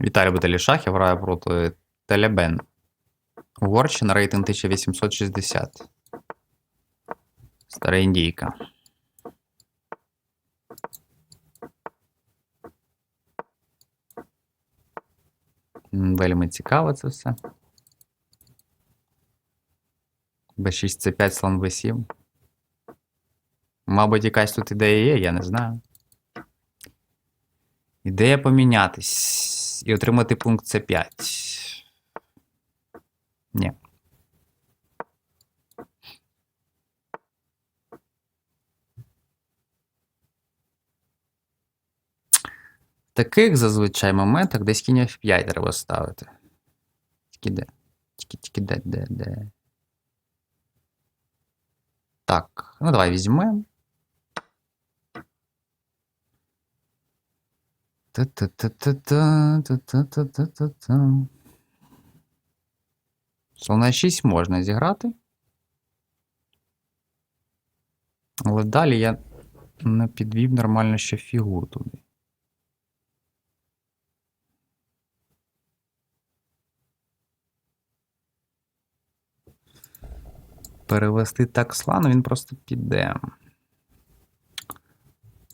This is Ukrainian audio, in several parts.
Віталій Бетелішахів грає проти Телебен. Угорщина рейтинг 1860. Стара індійка. Вельми цікаво це все. Б6, С5, слон Б7. Мабуть, якась тут ідея є, я не знаю. Ідея помінятись і отримати пункт С5. Ні. В таких зазвичай моментах десь кінь F5 треба ставити. Тільки де? Тільки, тільки де, де, де. Так, ну давай візьмемо. Та-та-та-та-та, та-та-та-та-та. Слона 6 можна зіграти. Але далі я не підвів нормально ще фігур туди. Перевести так слану, він просто піде.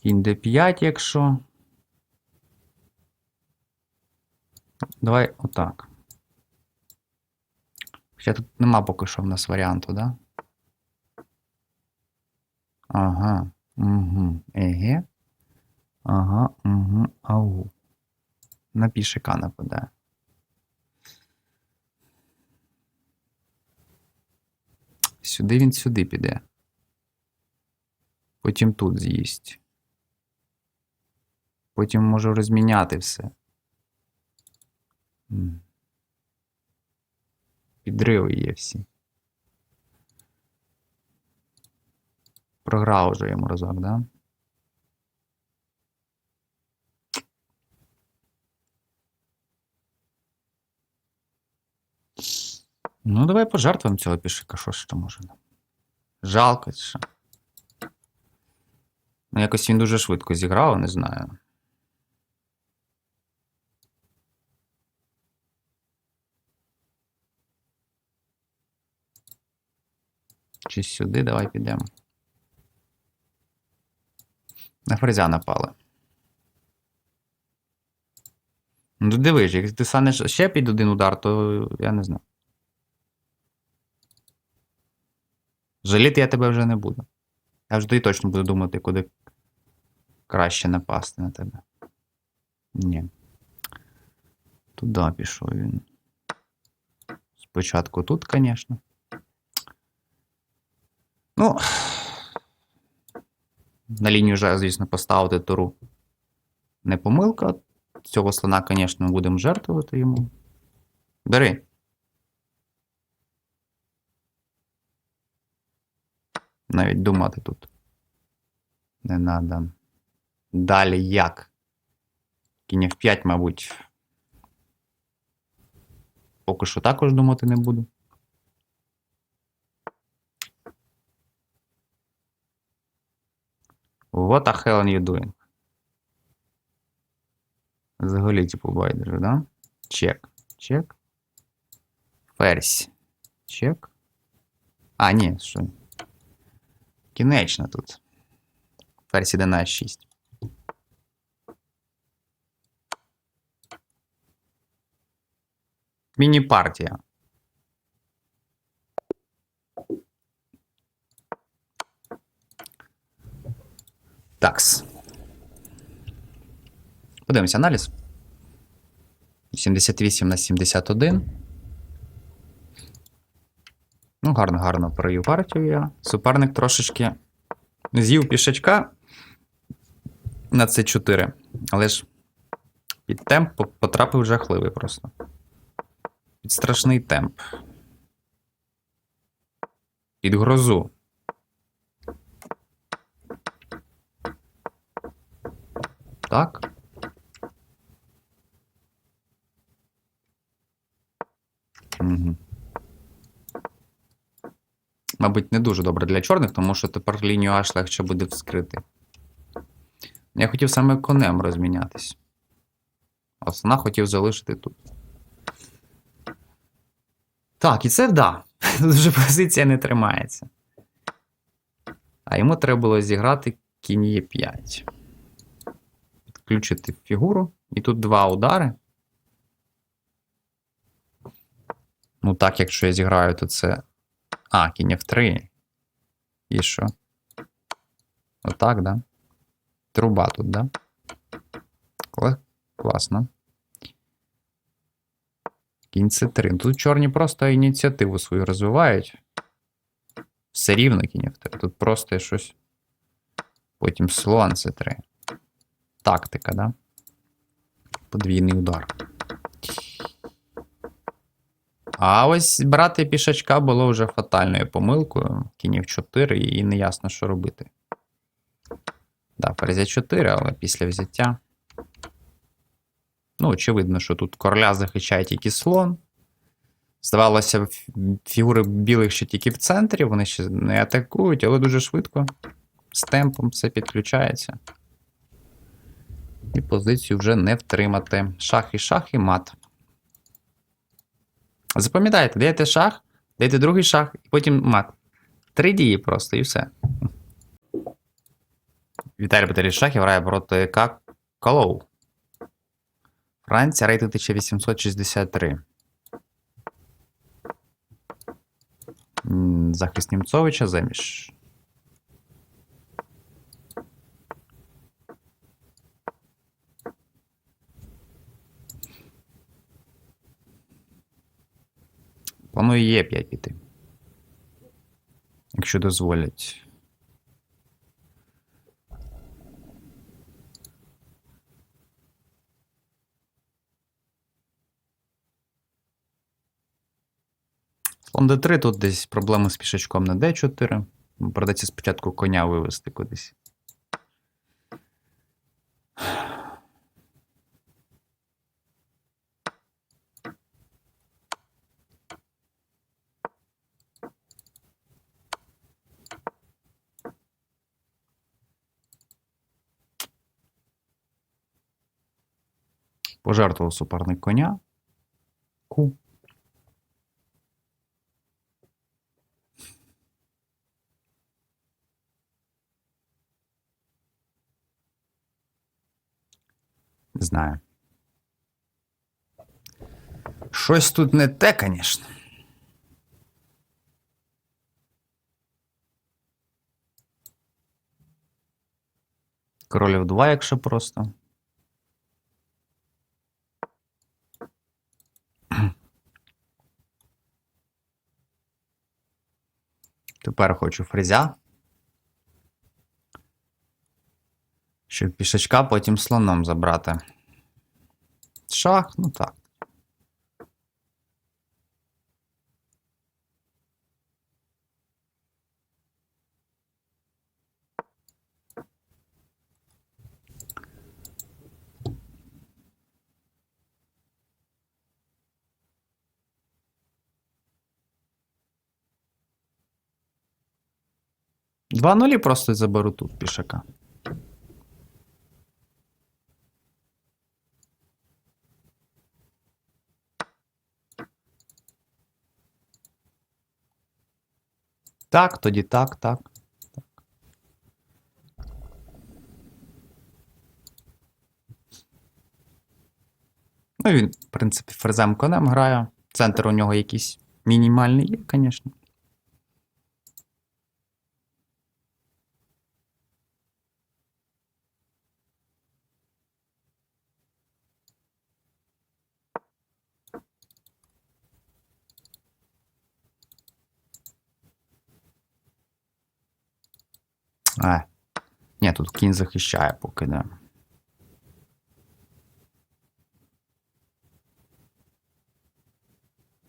Кінь d5, якщо. Давай отак. Хоча тут нема поки що в нас варіанту, да? Ага. Угу. Еге. Ага, угу. Ау. На пішика нападає. Сюди він сюди піде. Потім тут з'їсть. Потім можу розміняти все. Підриви є всі. Програв уже йому разок, да? Ну, давай пожертвуємо цього пішика, що ж то може. Жалко, що. Ну, якось він дуже швидко зіграв, не знаю. Чи сюди давай підемо. На ферзя напали. Ну, дивись, як ти станеш ще під один удар, то я не знаю. Жаліти я тебе вже не буду. Я вже тоді точно буду думати, куди краще напасти на тебе. Ні. Туди пішов він. Спочатку тут, звісно. Ну. На лінію вже, звісно, поставити туру. Не помилка. Цього слона, звісно, будемо жертвувати йому. Бери. Навіть думати тут. Не надо. Далі як? Кінь в 5, мабуть. Поки що також думати не буду. What the hell are you doing? Взагалі, типу, байдуже, да? Чек. Чек. Ферзь. Чек. А, ні, що? Кінечно тут. Ферзь іде на 6. Міні-партія. Такс. Подивимося аналіз. 78 на 71. Ну, гарно, гарно провів партію я. Суперник трошечки з'їв пішачка на c 4 але ж під темп потрапив жахливий просто. Під страшний темп. Під грозу. Так. Угу. Мабуть, не дуже добре для чорних, тому що тепер лінію аж легше буде вскрити. Я хотів саме конем розмінятись. А слона хотів залишити тут. Так, і це да. Вже позиція не тримається. А йому треба було зіграти кінь е 5 Підключити фігуру. І тут два удари. Ну так, якщо я зіграю, то це. А, кінь F3. І що? Отак, да? Труба тут, да? Класно. Кінь С3. Ну, Тут чорні просто ініціативу свою розвивають. Все рівно кінь F3. Тут просто щось. Потім слон С3. Тактика, да? Подвійний удар. А ось брати пішачка було вже фатальною помилкою. Кінь 4 і не ясно, що робити. Да, ферзя 4, але після взяття. Ну, очевидно, що тут короля захищає тільки слон. Здавалося, фігури білих ще тільки в центрі, вони ще не атакують, але дуже швидко. З темпом все підключається. І позицію вже не втримати. Шах і шах, і мат. Запам'ятайте, даєте шах, даєте другий шах, і потім мат. Три дії просто, і все. Віталій Батарій Шахів грає проти К. Колоу. Франція, рейтинг 1863. Захист Німцовича заміж. Планую є 5 піти. Якщо дозволять. Слон d3 тут десь проблеми з пішачком на d4. Придеться спочатку коня вивести кудись. Пожертвував суперник коня. Ку. Не знаю. Щось тут не те, звісно. Королів 2, якщо просто. Тепер хочу фрезя. Щоб пішачка потім слоном забрати. Шах, ну так. Два нулі просто заберу тут пішака. Так, тоді так, так. так. Ну, він, в принципі, ферзем конем грає. Центр у нього якийсь мінімальний є, звісно. А. Ні, тут кінь захищає поки да.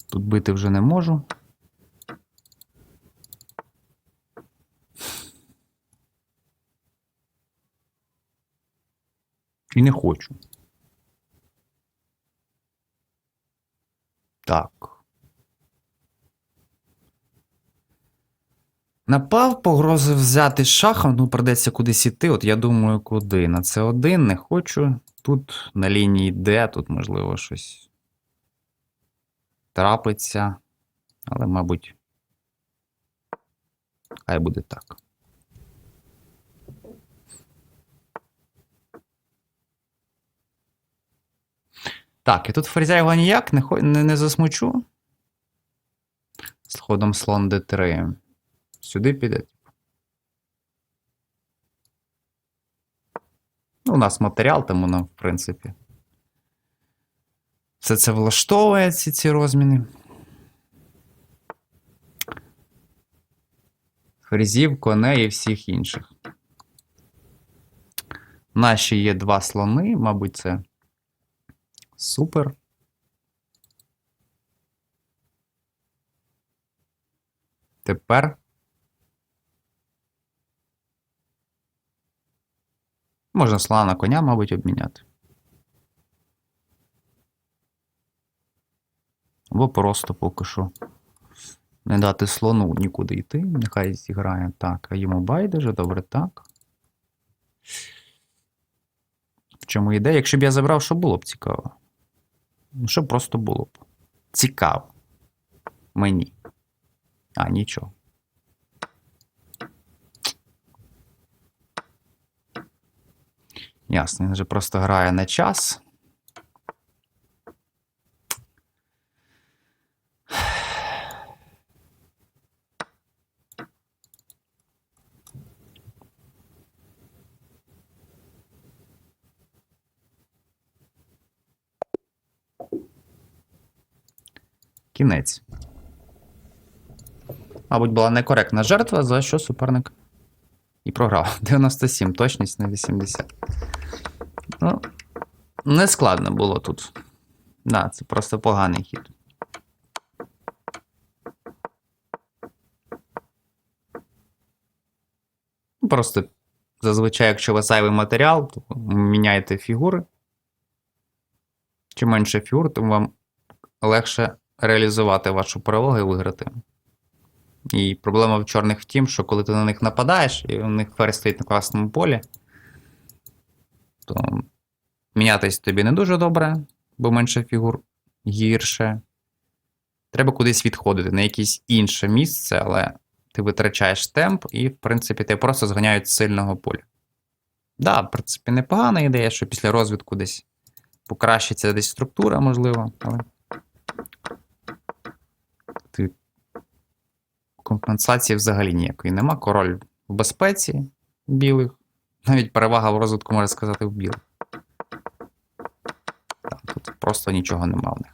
Тут бити вже не можу. І не хочу. Так. Напав, погрозив взяти шахом, ну придеться кудись іти. От я думаю, куди. На це один не хочу. Тут на лінії Д, тут, можливо, щось трапиться. Але, мабуть, хай буде так. Так, і тут ферзя його ніяк не, не, не засмучу. З ходом слон d3. Сюди піде. Ну, у нас матеріал, тому нам, в принципі. Все це влаштовує ці, ці розміни. Фрезів, коней і всіх інших. Ще є два слони, мабуть, це супер. Тепер. Можна слона на коня, мабуть, обміняти. Або просто поки що не дати слону нікуди йти. Нехай зіграє так, а йому байдуже, добре так. В чому ідея? Якщо б я забрав, що було б цікаво? Ну, що просто було б? Цікаво. Мені. А, нічого. Ясно, він вже просто грає на час. Кінець. Мабуть, була некоректна жертва, за що суперник і програв. 97, точність на 80. Не складно було тут. Да, це просто поганий хід. Просто зазвичай, якщо вас зайвий матеріал, то міняєте фігури. Чим менше фігур, тим вам легше реалізувати вашу перевагу і виграти. І проблема в чорних в тім, що коли ти на них нападаєш, і у них ферзь стоїть на класному полі, то мінятись тобі не дуже добре, бо менше фігур гірше. Треба кудись відходити на якесь інше місце, але ти витрачаєш темп, і, в принципі, тебе просто зганяють з сильного поля. Да, в принципі, непогана ідея, що після розвитку десь покращиться десь структура, можливо, але. Ти компенсації взагалі ніякої нема. Король в безпеці білих. Навіть перевага в розвитку, можна сказати, в білих. Просто нічого нема в.